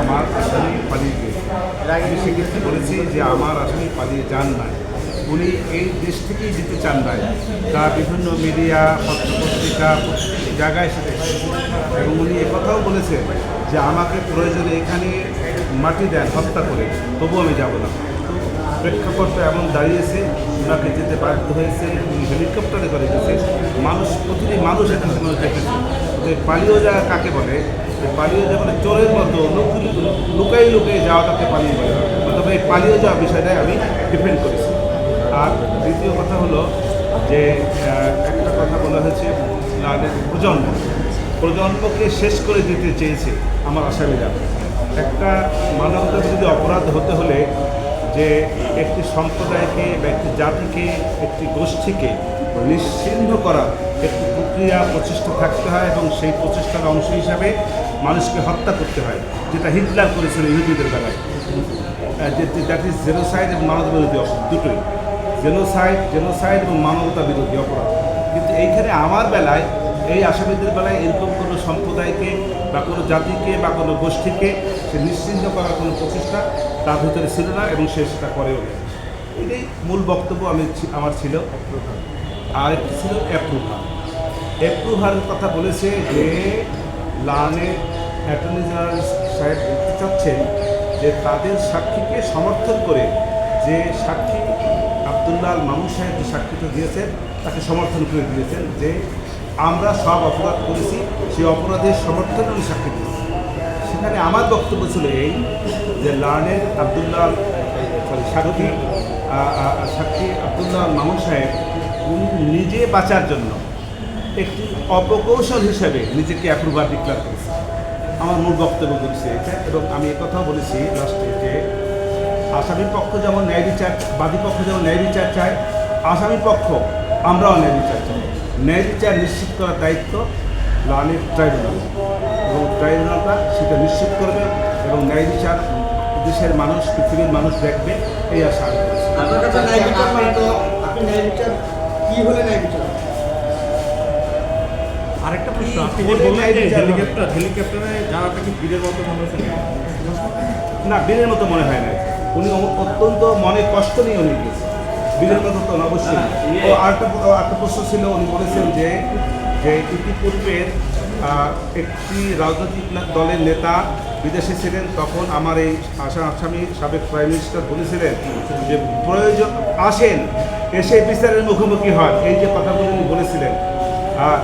আমার আসামি পালিয়ে গিয়েছে। আমি সেক্ষেত্রে বলেছি যে আমার আসামি পালিয়ে যান নাই। উনি এই দেশ থেকেই যেতে চান নাই। তা বিভিন্ন মিডিয়া, পত্রপত্রিকা জায়গায় সেটা এবং উনি একথাও বলেছেন যে আমাকে প্রয়োজনে এখানে মাটি দেন, হত্যা করে তবু আমি যাব না। প্রেক্ষাপটটা এমন দাঁড়িয়েছে ওনাকে যেতে বাধ্য হয়েছে হেলিকপ্টারে করে গেছে। মানুষ, প্রতিটি মানুষ এখানে দেখেছে। যে পালিয়ে যাওয়া কাকে বলে? পালিয়ে যাওয়া মানে চোরের মতো লুকুই লুকাই লুকিয়ে যাওয়াটাকে পালিয়ে বলে। তবে এই পালিয়ে যাওয়া বিষয়টাই আমি ডিপেন্ড করেছি। আর দ্বিতীয় কথা হলো যে একটা কথা বলা হয়েছে প্রজন্ম। প্রজন্মকে শেষ করে দিতে চেয়েছে আমার আসামিরা। একটা মানবতা যদি অপরাধ হতে হলে যে একটি সম্প্রদায়কে বা একটি জাতিকে, একটি গোষ্ঠীকে নিশ্চিহ্ন করা। একটি প্রক্রিয়া প্রচেষ্টা থাকতে হয় এবং সেই প্রচেষ্টার অংশ হিসাবে মানুষকে হত্যা করতে হয়, যেটা হিটলার করেছিল ইহুদিদের বেলায় দ্যাট ইজ জেনোসাইড এবং মানবতা বিরোধী অপরাধ, দুটোই। জেনোসাইড জেনোসাইড এবং মানবতা বিরোধী অপরাধ। কিন্তু এইখানে আমার বেলায়, এই আসামিদের বেলায় এরকম কোনো সম্প্রদায়কে বা কোনো জাতিকে বা কোনো গোষ্ঠীকে সে নিশ্চিন্ত করার কোনো প্রচেষ্টা তার ভিতরে ছিল না এবং সে সেটা করেও এটাই মূল বক্তব্য আমি আমার ছিল। আর একটি ছিল অ্যাপ্রুভার অ্যাপ্রুভার কথা বলেছে যে লানে অ্যাটর্নি জেনারেল সাহেব বলতে চাচ্ছেন যে তাদের সাক্ষীকে সমর্থন করে যে সাক্ষী আবদুল্লাহ মামুন সাহেব যে সাক্ষীটা দিয়েছেন, তাকে সমর্থন করে দিয়েছেন যে আমরা সব অপরাধ করেছি, সেই অপরাধের সমর্থন উনি সাক্ষী দিয়েছেন সেখানে আমার বক্তব্য ছিল এই যে লার্নের আবদুল্লাহ সাক্ষী সাক্ষী আবদুল্লাহ মামুন সাহেব নিজে বাঁচার জন্য একটি অপকৌশল হিসেবে নিজেকে অ্যাপ্রুভার ডিক্লার করেছে। আমার মূল বক্তব্য করেছে এটা এবং আমি একথাও বলেছি লাস্টে যে আসামি পক্ষ যেমন ন্যায় বিচার, বাদী পক্ষ যেমন ন্যায় বিচার চায়, আসামি পক্ষ আমরাও ন্যায় বিচার চাই। ন্যায় বিচার নিশ্চিত করার দায়িত্ব লালের ট্রাইব্যুনাল এবং ট্রাইব্যুনালটা সেটা নিশ্চিত করবে এবং ন্যায় বিচার দেশের মানুষ, পৃথিবীর মানুষ দেখবে, এই আশা আমি কি হলে ন্যায় বিচার? আরেকটা প্রশ্ন আপনি যে বললেন যে হেলিকপ্টার হেলিকপ্টারে যাওয়াটা কি বীরের মতো মনে হচ্ছে না বীরের মতো মনে হয় না। উনি অত্যন্ত মনে কষ্ট নিয়ে উনি গিয়েছেন বীরের মতো তো অবশ্যই। ও আরেকটা আরেকটা প্রশ্ন ছিল উনি বলেছেন যে যে ইতিপূর্বের একটি রাজনৈতিক দলের নেতা বিদেশে ছিলেন তখন আমার এই আশা আসামি সাবেক প্রাইম মিনিস্টার বলেছিলেন যে প্রয়োজন আসেন এসে বিচারের মুখোমুখি হন। এই যে কথাগুলো উনি বলেছিলেন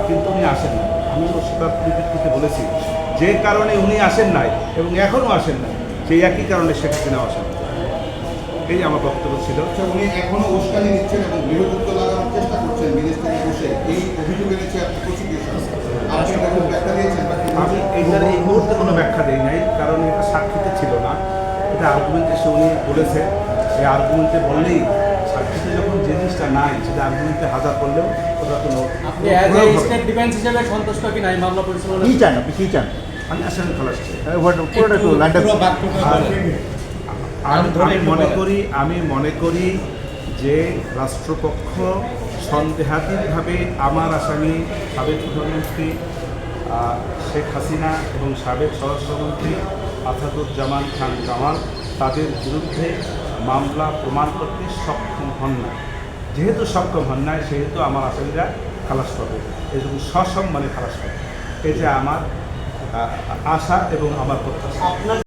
কিন্তু উনি আসেন না। আমি সেটার পরিপ্রেক্ষিতে বলেছি যে কারণে উনি আসেন নাই এবং এখনও আসেন নাই সেই একই কারণে শেখ হাসিনা আসেন এই আমার বক্তব্য ছিল। আচ্ছা উনি এখনও উস্কানি নিচ্ছেন এবং গৃহযুদ্ধ লাগানোর চেষ্টা করছেন বিদেশ থেকে বসে। এই অভিযোগ এনেছে আপনি আমি এইটার এই মুহূর্তে কোনো ব্যাখ্যা দিই নাই কারণ এটা সাক্ষীতে ছিল না। এটা আর্গুমেন্টে সে উনি বলেছে। এই আর্গুমেন্টে বললেই সাক্ষীতে যখন যে জিনিসটা নাই সেটা আর্গুমেন্টে হাজার করলেও ওটা কোনো আপনি অ্যাজ এ। স্টেট ডিফেন্স হিসেবে সন্তুষ্ট কি নাই মামলা পরিচালনা কি চান আপনি কি চান? আমি আসামি খালাস চাই। পুরোটা একটু লাইনটা আর আমি মনে করি আমি মনে করি যে রাষ্ট্রপক্ষ সন্দেহাতীতভাবে আমার আসামি সাবেক প্রধানমন্ত্রী শেখ হাসিনা এবং সাবেক স্বরাষ্ট্রমন্ত্রী আসাদুজ্জামান খান কামাল তাদের বিরুদ্ধে মামলা প্রমাণ করতে সক্ষম হন না। যেহেতু সক্ষম হন নাই, সেহেতু আমার আসামিরা খালাস পাবে। এবং সসম্মানে খালাস পাবে। এটা আমার আশা এবং আমার প্রত্যাশা।